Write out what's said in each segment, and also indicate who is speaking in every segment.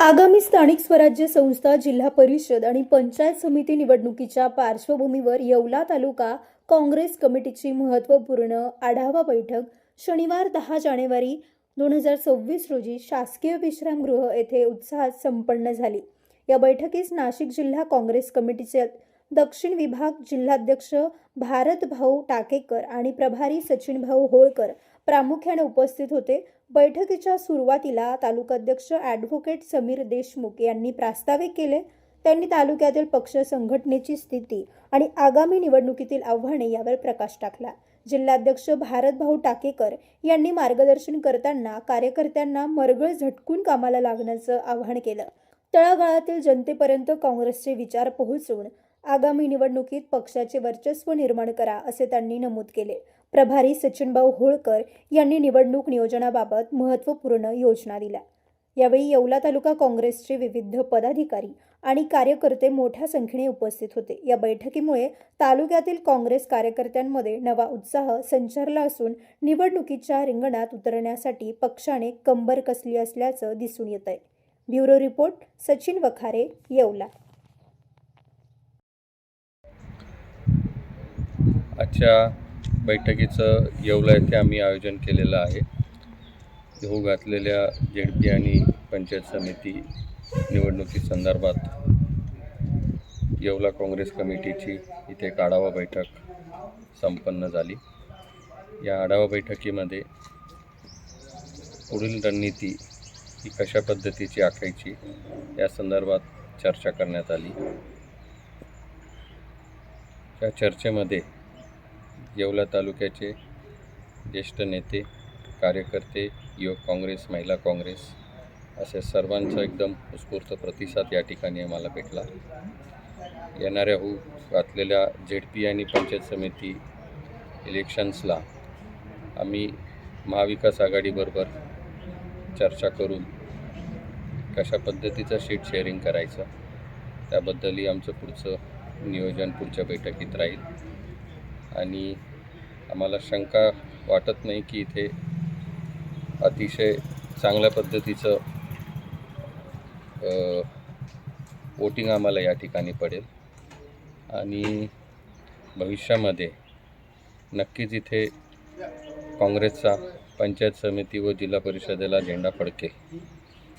Speaker 1: आगामी स्थानिक स्वराज्य संस्था जिल्हा परिषद आणि पंचायत समिती निवडणुकीच्या पार्श्वभूमीवर येवला तालुका काँग्रेस कमिटीची महत्त्वपूर्ण आढावा बैठक शनिवार दहा जानेवारी दोन हजार सव्वीस रोजी शासकीय विश्रामगृह येथे उत्साहात संपन्न झाली. या बैठकीस नाशिक जिल्हा काँग्रेस कमिटीचे दक्षिण विभाग जिल्हाध्यक्ष भारतभाऊ टाकेकर आणि प्रभारी सचिन भाऊ होळकर प्रामुख्याने उपस्थित होते. बैठकीच्या सुरुवातीला तालुकाध्यक्ष ॲडव्होकेट समीर देशमुख यांनी प्रास्ताविक केले. त्यांनी तालुक्यातील पक्ष संघटनेची स्थिती आणि आगामी निवडणुकीतील आव्हाने यावर प्रकाश टाकला. जिल्हाध्यक्ष भारत भाऊ टाकेकर यांनी मार्गदर्शन करताना कार्यकर्त्यांना मरगळ झटकून कामाला लागण्याचं आवाहन केलं. तळागाळातील जनतेपर्यंत काँग्रेसचे विचार पोहोचवून आगामी निवडणुकीत पक्षाचे वर्चस्व निर्माण करा असे त्यांनी नमूद केले. प्रभारी सचिनभाऊ होळकर यांनी निवडणूक नियोजनाबाबत महत्त्वपूर्ण योजना दिल्या. यावेळी येवला तालुका काँग्रेसचे विविध पदाधिकारी आणि कार्यकर्ते मोठ्या संख्येने उपस्थित होते. या बैठकीमुळे तालुक्यातील काँग्रेस कार्यकर्त्यांमध्ये नवा उत्साह संचारला असून निवडणुकीच्या रिंगणात उतरण्यासाठी पक्षाने कंबर कसली असल्याचं दिसून येत आहे ब्युरो रिपोर्ट सचिन वखारे येवला.
Speaker 2: आजच्या बैठकीचं येवला येथे आम्ही आयोजन केलेलं आहे. येऊ घातलेल्या जेड पी आणि पंचायत समिती निवडणुकी संदर्भात येवला काँग्रेस कमिटीची इथे एक आढावा बैठक संपन्न झाली. या आढावा बैठकीमध्ये पुढील रणनीती ही कशा पद्धतीची आखायची या संदर्भात चर्चा करण्यात आली. त्या चर्चेमध्ये येवला तालुक्याचे ज्येष्ठ नेते कार्यकर्ते युवक काँग्रेस महिला काँग्रेस असे सर्वांचा एकदम उत्स्फूर्त प्रतिसाद या ठिकाणी आम्हाला भेटला. येणाऱ्या होऊ घातलेल्या झेड पी आणि पंचायत समिती इलेक्शन्सला आम्ही महाविकास आघाडीबरोबर चर्चा करून कशा पद्धतीचं शीट शेअरिंग करायचं त्याबद्दलही आमचं पुढचं नियोजन पुढच्या बैठकीत राहील. आणि आम्हाला शंका वाटत नाही की इथे अतिशय चांगल्या पद्धतीचं वोटिंग आम्हाला या ठिकाणी पडेल. आणि भविष्यामध्ये नक्कीच इथे काँग्रेसचा पंचायत समिती व जिल्हा परिषदेला झेंडा फडके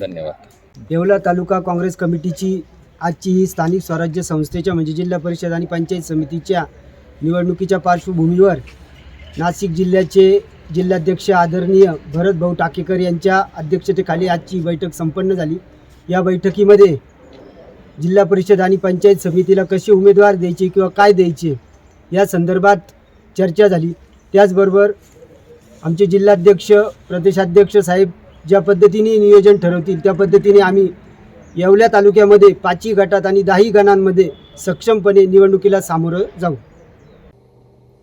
Speaker 2: धन्यवाद.
Speaker 3: येवला तालुका काँग्रेस कमिटीची आजची ही स्थानिक स्वराज्य संस्थेच्या म्हणजे जिल्हा परिषद आणि पंचायत समितीच्या निवडणुकीच्या पार्श्वभूमीवर नाशिक जिल्ह्याचे जिल्हाध्यक्ष आदरणीय भरत भाऊ टाकेकर यांच्या अध्यक्षतेखाली आजची बैठक संपन्न झाली. या बैठकीमध्ये जिल्हा परिषद आणि पंचायत समितीला कसे उमेदवार द्यायचे किंवा काय द्यायचे या संदर्भात चर्चा झाली. त्याचबरोबर आमचे जिल्हाध्यक्ष प्रदेशाध्यक्ष साहेब ज्या पद्धतीने नियोजन ठरवतील त्या पद्धतीने आम्ही येवल्या तालुक्यामध्ये पाचही गटात आणि दहाही गणांमध्ये सक्षमपणे निवडणुकीला सामोरं जाऊ.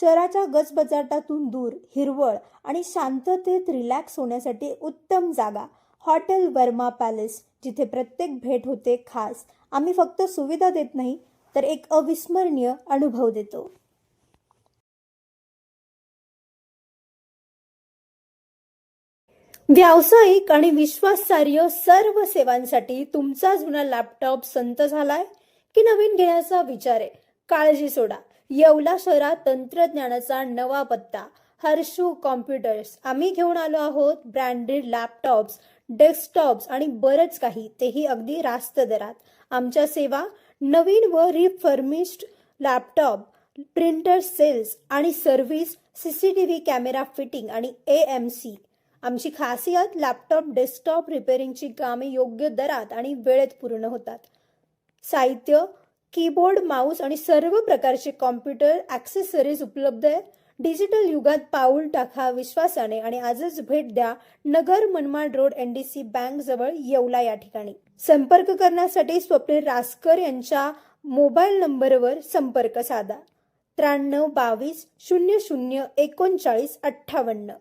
Speaker 1: शहराच्या गजबजाटातून दूर हिरवळ आणि शांततेत रिलॅक्स होण्यासाठी उत्तम जागा. हॉटेल वर्मा पॅलेस जिथे प्रत्येक भेट होते खास. आम्ही फक्त सुविधा देत नाही तर एक अविस्मरणीय अनुभव देतो. व्यावसायिक आणि विश्वासार्ह सर्व सेवांसाठी तुमचा जुना लॅपटॉप संत झालाय? की नवीन घेण्याचा विचार आहे? काळजी सोडा. येवला शहरात तंत्रज्ञानाचा नवा पत्ता हर्षू कॉम्प्युटर्स. आम्ही घेऊन आलो आहोत ब्रँडेड लॅपटॉप्स डेस्कटॉप्स आणि बरंच काही तेही अगदी रास्त दरात. आमच्या सेवा नवीन व रिफर्मिश्ड लॅपटॉप प्रिंटर सेल्स आणि service C C T V camera fitting आणि ए एम सी आमची खासियत लॅपटॉप डेस्कटॉप रिपेअरिंगची कामे योग्य दरात आणि वेळेत पूर्ण होतात. साहित्य कीबोर्ड माऊस आणि सर्व प्रकारचे कॉम्प्युटर ॲक्सेसरीज उपलब्ध आहे डिजिटल युगात पाऊल टाका विश्वासाने आणि आजच भेट द्या Nagar Manmad road NDC bank जवळ येवला या ठिकाणी. संपर्क करण्यासाठी स्वप्नील रासकर यांच्या मोबाईल नंबरवर संपर्क साधा. त्र्याण्णव बावीस शून्य शून्य एकोणचाळीस अठ्ठावन्न.